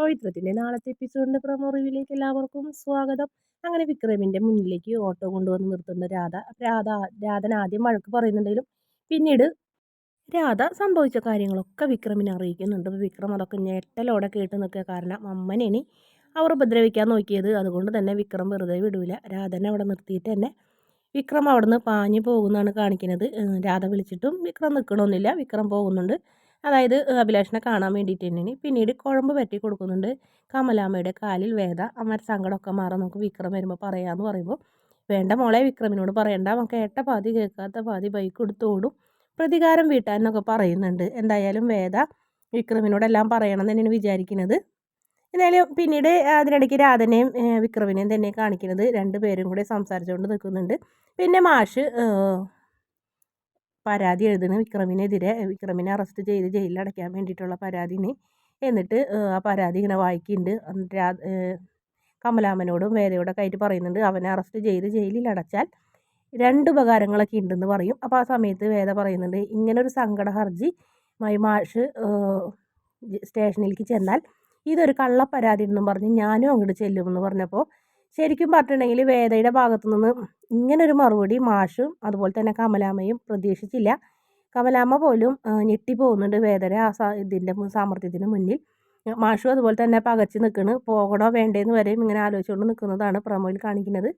പവിത്രത്തിന്റെ നാളത്തെ എപ്പിസോഡിന്റെ പ്രൊമോ റിവ്യൂലേക്ക് എല്ലാവർക്കും സ്വാഗതം. അങ്ങനെ വിക്രമിന്റെ മുന്നിലേക്ക് ഓട്ടോ കൊണ്ടുവന്ന് നിർത്തുന്ന രാധ രാധ രാധൻ ആദ്യം വഴക്ക് പറയുന്നുണ്ടെങ്കിലും പിന്നീട് രാധ സംഭവിച്ച കാര്യങ്ങളൊക്കെ വിക്രമിനെ അറിയിക്കുന്നുണ്ട്. വിക്രം അതൊക്കെ ഞെട്ടലോടെ കേട്ട് നിൽക്കുക കാരണം അമ്മനെനി അവർ ഉപദ്രവിക്കാൻ നോക്കിയത്. അതുകൊണ്ട് തന്നെ വിക്രം വെറുതെ വിടൂല. രാധനെ അവിടെ നിർത്തിയിട്ട് തന്നെ വിക്രം അവിടുന്ന് പാഞ്ഞു പോകുന്നതാണ് കാണിക്കുന്നത്. രാധ വിളിച്ചിട്ടും വിക്രം നിൽക്കണമെന്നില്ല വിക്രം പോകുന്നുണ്ട്. അതായത് അഭിലാഷിനെ കാണാൻ വേണ്ടിയിട്ട് തന്നെയാണ്. പിന്നീട് കുഴമ്പ് പറ്റി കൊടുക്കുന്നുണ്ട്. കമലാമ്മയുടെ കാലിൽ വേദ അമ്മയുടെ സങ്കടമൊക്കെ മാറാൻ നമുക്ക് വിക്രം വരുമ്പോൾ പറയാമെന്ന് പറയുമ്പോൾ വേണ്ട മോളെ വിക്രമിനോട് പറയണ്ട. അവൻ കേട്ട പാതി കേൾക്കാത്ത പാതി ബൈക്ക് എടുത്തോടും പ്രതികാരം വീട്ടാനൊക്കെ പറയുന്നുണ്ട്. എന്തായാലും വേദ വിക്രമിനോടെല്ലാം പറയണം തന്നെയാണ് വിചാരിക്കുന്നത്. എന്തായാലും പിന്നീട് അതിനിടയ്ക്ക് രാധനെയും വിക്രമിനെയും തന്നെ കാണിക്കുന്നത് രണ്ടുപേരും കൂടെ സംസാരിച്ചുകൊണ്ട് നിൽക്കുന്നുണ്ട്. പിന്നെ മാഷ് പരാതി എഴുതുന്നു വിക്രമിനെതിരെ വിക്രമിനെ അറസ്റ്റ് ചെയ്ത് ജയിലിൽ അടയ്ക്കാൻ വേണ്ടിയിട്ടുള്ള പരാതിന് എന്നിട്ട് ആ പരാതി ഇങ്ങനെ വായിക്കുന്നുണ്ട് കമലാമനോടും വേദയോടൊക്കെ ആയിട്ട് പറയുന്നുണ്ട് അവനെ അറസ്റ്റ് ചെയ്ത് ജയിലിൽ അടച്ചാൽ രണ്ട് ഉപകാരങ്ങളൊക്കെ ഉണ്ടെന്ന് പറയും. അപ്പോൾ ആ സമയത്ത് വേദ പറയുന്നുണ്ട് ഇങ്ങനൊരു സങ്കട ഹർജി മാഷ് സ്റ്റേഷനിലേക്ക് ചെന്നാൽ ഇതൊരു കള്ളപ്പരാതി എന്നും പറഞ്ഞ് ഞാനും അങ്ങോട്ട് ചെല്ലുമെന്ന് പറഞ്ഞപ്പോൾ ശരിക്കും പറഞ്ഞിട്ടുണ്ടെങ്കിൽ വേദയുടെ ഭാഗത്തു നിന്ന് ഇങ്ങനൊരു മറുപടി മാഷും അതുപോലെ തന്നെ കമലാമ്മയും പ്രതീക്ഷിച്ചില്ല. കമലാമ്മ പോലും ഞെട്ടിപ്പോകുന്നുണ്ട് വേദന ആ ഇതിന്റെ സാമർഥ്യത്തിന് മുന്നിൽ. മാഷും അതുപോലെ തന്നെ പകച്ച് നിൽക്കുന്നു പോകണോ വേണ്ടേന്ന് വരെയും ഇങ്ങനെ ആലോചിച്ചുകൊണ്ട് നിൽക്കുന്നതാണ് പ്രമോയിൽ കാണിക്കുന്നത്.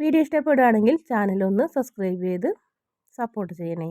വീഡിയോ ഇഷ്ടപ്പെടുകയാണെങ്കിൽ ചാനലൊന്ന് സബ്സ്ക്രൈബ് ചെയ്ത് സപ്പോർട്ട് ചെയ്യണേ.